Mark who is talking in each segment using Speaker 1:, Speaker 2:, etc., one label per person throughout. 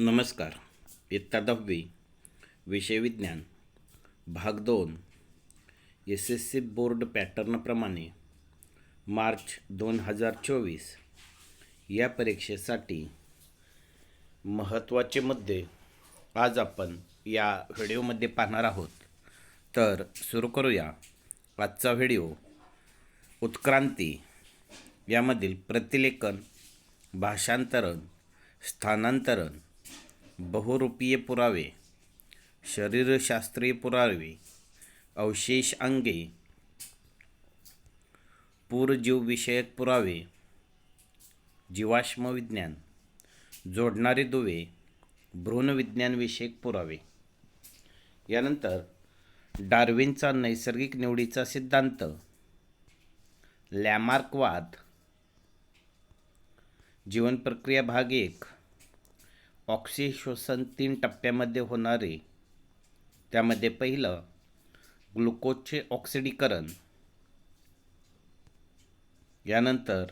Speaker 1: नमस्कार. इयत्ता दहावी विषय विज्ञान भाग दोन. एस एस सी बोर्ड पॅटर्नप्रमाणे मार्च दोन हजार चोवीस. या परीक्षेसाठी महत्त्वाचे मुद्दे आज आपण या व्हिडिओमध्ये पाहणार आहोत. तर सुरू करूया आजचा व्हिडिओ. उत्क्रांती. यामधील प्रतिलेखन भाषांतरण स्थानांतरण बहुरूपीय पुरावे शरीरशास्त्रीय पुरावे अवशेष अंगे पूरजीवविषयक पुरावे जीवाश्म विज्ञान जोडणारे दुवे भ्रूणविज्ञानविषयक पुरावे. यानंतर डार्विनचा नैसर्गिक निवडीचा सिद्धांत लॅमार्कवाद जीवनप्रक्रिया भाग एक. ऑक्सी श्वसन तीन टप्प्यामध्ये होणारे. त्यामध्ये पहिलं ग्लुकोजचे ऑक्सिडीकरण. यानंतर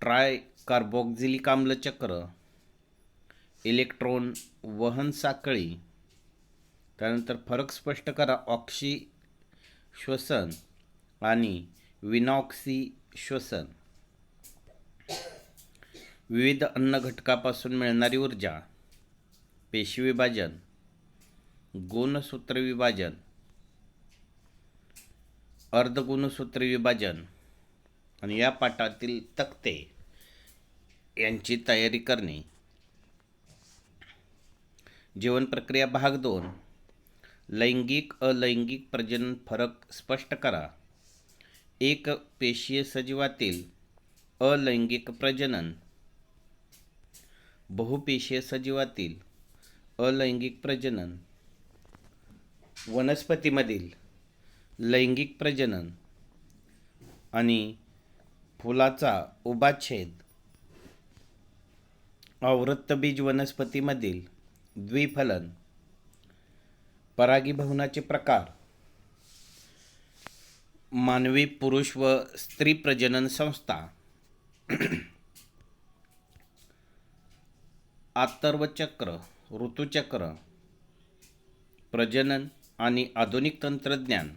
Speaker 1: ट्राय कार्बोक्झिलिक आम्लचक्र इलेक्ट्रॉन वहन साखळी. त्यानंतर फरक स्पष्ट करा ऑक्सी श्वसन आणि विनॉक्सी श्वसन विविध अन्न घटकापासून मिळणारी ऊर्जा पेशी विभाजन गुणसूत्र विभाजन अर्धगुणसूत्र विभाजन आणि या पाठातील तक्ते यांची तयारी करणे. जीवन प्रक्रिया भाग दोन. लैंगिक अलैंगिक प्रजनन फरक स्पष्ट करा. एक पेशीय सजीवातील अलैंगिक प्रजनन बहुपेशीय सजीवातील अलैंगिक प्रजनन. वनस्पतीमधील लैंगिक प्रजनन आणि फुलाचा उभाच्छेद आवृत्तबीज वनस्पतीमधील द्विफलन. परागीभवनाचे प्रकार. मानवी पुरुष व स्त्री प्रजनन संस्था. आतर्वचक्र ऋतुचक्र प्रजनन आणि आधुनिक तंत्रज्ञान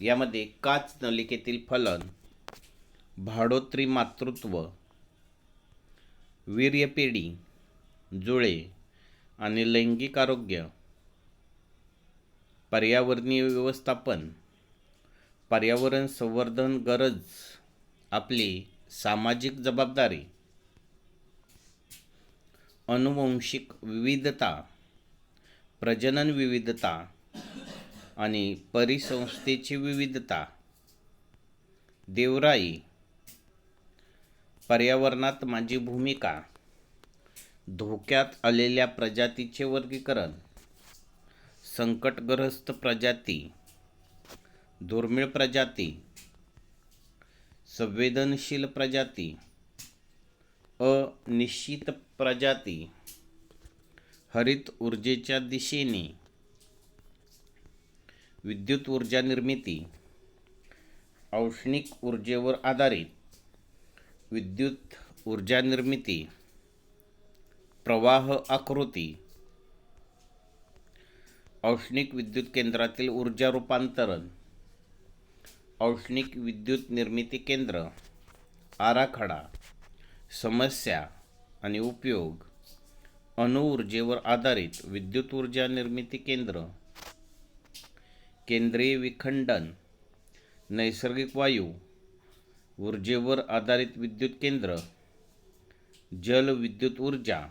Speaker 1: यामध्ये काच नलिकेतील फलन भाडोत्री मातृत्व वीर्यपेढी जुळे आणि लैंगिक आरोग्य पर्यावरणीय व्यवस्थापन पर्यावरण संवर्धन गरज आपली सामाजिक जबाबदारी अनुवंशिक विविधता प्रजनन विविधता आणि परिसंस्थेची विविधता. देवराई पर्यावरणात माझी भूमिका धोक्यात आलेल्या प्रजातीचे वर्गीकरण संकटग्रस्त प्रजाती दुर्मिळ प्रजाती संवेदनशील प्रजाती अनिश्चित प्रजाती. हरित ऊर्जेच्या दिशेने. विद्युत ऊर्जा निर्मिती. औष्णिक ऊर्जेवर आधारित. विद्युत ऊर्जा निर्मिती. प्रवाह आकृती. औष्णिक विद्युत केंद्रातील ऊर्जा रूपांतरण. औष्णिक विद्युत निर्मिती केंद्र. आराखडा. समस्या. आणि उपयोग. अणुऊर्जेवर आधारित विद्युत ऊर्जा निर्मिती केंद्र. केंद्रीय विखंडन. नैसर्गिक वायू. ऊर्जेवर आधारित विद्युत केंद्र. जलविद्युत ऊर्जा.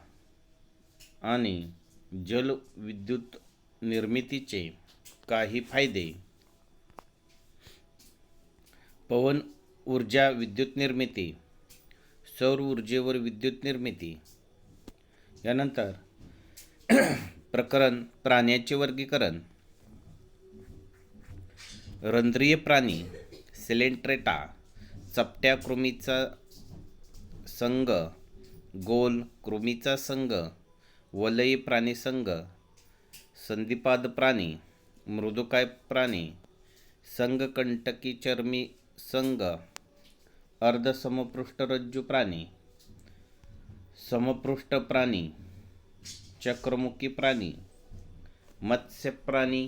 Speaker 1: आणि जलविद्युत निर्मितीचे काही फायदे. पवन ऊर्जा विद्युत निर्मिती. सौर ऊर्जेवर विद्युत निर्मिती. यानंतर प्रकरण प्राण्याचे वर्गीकरण. रंध्रीय प्राणी सिलेंट्रेटा चपट्या कृमीचा संघ गोल कृमीचा संघ वलयी प्राणी संघ संधिपाद प्राणी मृदुकाय प्राणी संघकंटकी चर्मी संघ अर्धसमपृष्ठरज्जू प्राणी समपृष्ठ प्राणी चक्रमुखी प्राणी मत्स्य प्राणी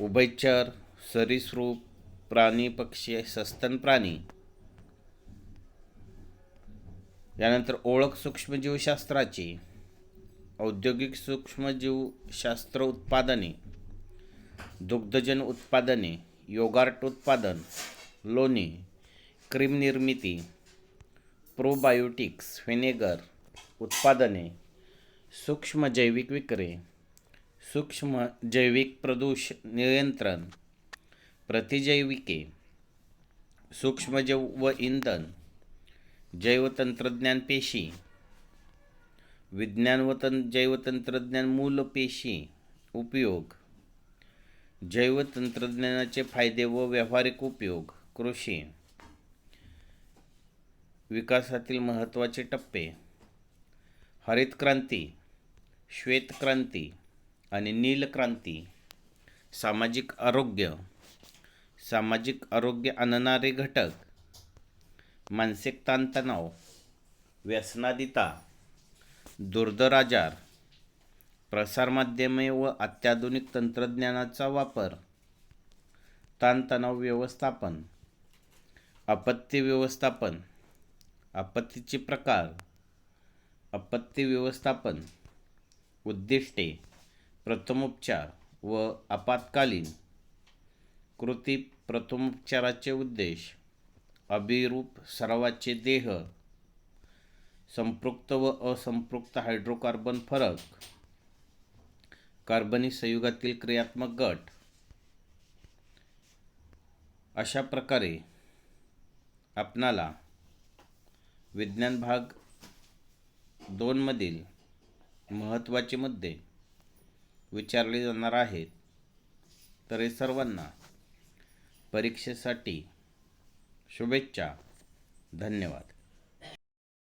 Speaker 1: उभयचर सरीसृप प्राणी पक्षी सस्तन प्राणी. यानंतर ओळख सूक्ष्मजीवशास्त्राची औद्योगिक सूक्ष्मजीवशास्त्र उत्पादने दुग्धजन उत्पादने योगार्ट उत्पादन लोणी क्रीम निर्मिती प्रोबायोटिक्स व्हिनेगर उत्पादने सूक्ष्म जैविक विक्रे सूक्ष्म जैविक प्रदूष नियंत्रण प्रतिजैविके सूक्ष्मजैव व इंधन जैवतंत्रज्ञान पेशी विज्ञान व तंत्र जैवतंत्रज्ञान मूल पेशी उपयोग जैवतंत्रज्ञानाचे फायदे व व्यावहारिक उपयोग कृषी विकासातील महत्त्वाचे टप्पे. हरित क्रांती श्वेत क्रांती आणि नील क्रांती. सामाजिक आरोग्य सामाजिक आरोग्य आणणारे घटक. मानसिक ताणतणाव व्यसनादिता दुर्धर आजार प्रसारमाध्यमे व अत्याधुनिक तंत्रज्ञानाचा वापर. ताणतणाव व्यवस्थापन आपत्ती व्यवस्थापन आपत्तीचे प्रकार आपत्ती व्यवस्थापन उद्दिष्टे प्रथमोपचार व आपत्कालीन कृती प्रथमोपचाराचे उद्देश अभिरूप सरावाचे देह संपृक्त व असंपृक्त हायड्रोकार्बन फरक कार्बनी संयुगातील क्रियात्मक गट. अशा प्रकारे आपणाला विज्ञान भाग दोनमधील महत्त्वाचे मुद्दे विचारले जाणार आहेत. तर हे सर्वांना परीक्षेसाठी शुभेच्छा. धन्यवाद.